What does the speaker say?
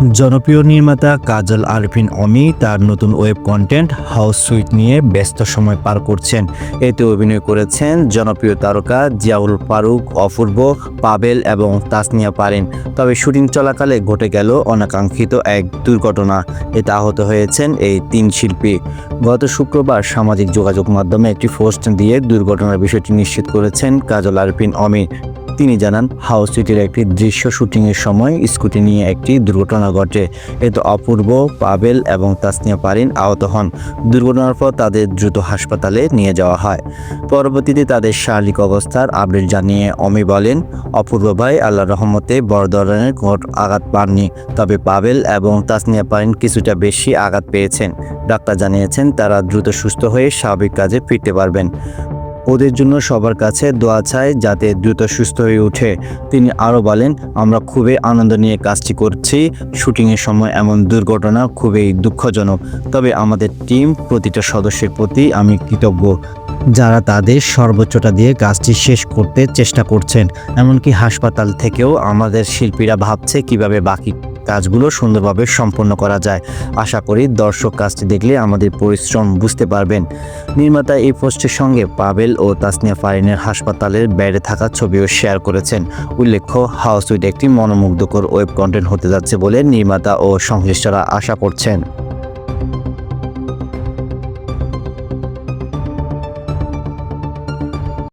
জনপ্রিয় নির্মাতা কাজল আরফিন অমি তার নতুন ওয়েব কন্টেন্ট হাউস সুইট নিয়ে ব্যস্ত সময় পার করছেন। এতে অভিনয় করেছেন জনপ্রিয় তারকা জিয়াউল ফারুক, অপূর্ব, পাবেল এবং তাসনিয়া পারেন। তবে শুটিং চলাকালে ঘটে গেল অনাকাঙ্ক্ষিত এক দুর্ঘটনা। এতে আহত হয়েছেন এই তিন শিল্পী। গত শুক্রবার সামাজিক যোগাযোগ মাধ্যমে একটি পোস্ট দিয়ে দুর্ঘটনার বিষয়টি নিশ্চিত করেছেন কাজল আরফিন অমি। তিনি জানান, হাউস সিটির একটি দৃশ্য শুটিংয়ের সময় স্কুটি নিয়ে একটি দুর্ঘটনা ঘটে। এতে অপূর্ব, পাবেল এবং তাসনিয়া পারিন আহত হন। দুর্ঘটনার পর তাদের দ্রুত হাসপাতালে নিয়ে যাওয়া হয়। পরবর্তীতে তাদের শারীরিক অবস্থার আপডেট জানিয়ে অমি বলেন, অপূর্ব ভাই আল্লাহ রহমতে বড় ধরনের আঘাত পাননি, তবে পাবেল এবং তাসনিয়া পারিন কিছুটা বেশি আঘাত পেয়েছেন। ডাক্তার জানিয়েছেন, তারা দ্রুত সুস্থ হয়ে স্বাভাবিক কাজে ফিরতে পারবেন। ওদের জন্য সবার কাছে দোয়া চাই যাতে দ্রুত সুস্থ হয়ে ওঠে। তিনি আরও বলেন, আমরা খুবই আনন্দ নিয়ে কাজটি করছি। শুটিংয়ের সময় এমন দুর্ঘটনা খুবই দুঃখজনক। তবে আমাদের টিম, প্রতিটা সদস্যের প্রতি আমি কৃতজ্ঞ। যারা তাদের সর্বোচ্চটা দিয়ে কাজটি শেষ করতে চেষ্টা করছেন, এমনকি হাসপাতাল থেকেও আমাদের শিল্পীরা ভাবছে কীভাবে বাকি কাজগুলো সুন্দরভাবে সম্পন্ন করা যায়। আশা করি দর্শক কাজটি দেখলে আমাদের পরিশ্রম বুঝতে পারবেন। নির্মাতা এই পোস্টের সঙ্গে পাবেল ও তাসনিয়া ফারিনের হাসপাতালের ব্যাডে থাকা ছবিও শেয়ার করেছেন। উল্লেখ্য, হাউস উইট একটি মনোমুগ্ধকর ওয়েব কন্টেন্ট হতে যাচ্ছে বলে নির্মাতা ও সংশ্লিষ্টরা আশা করছেন।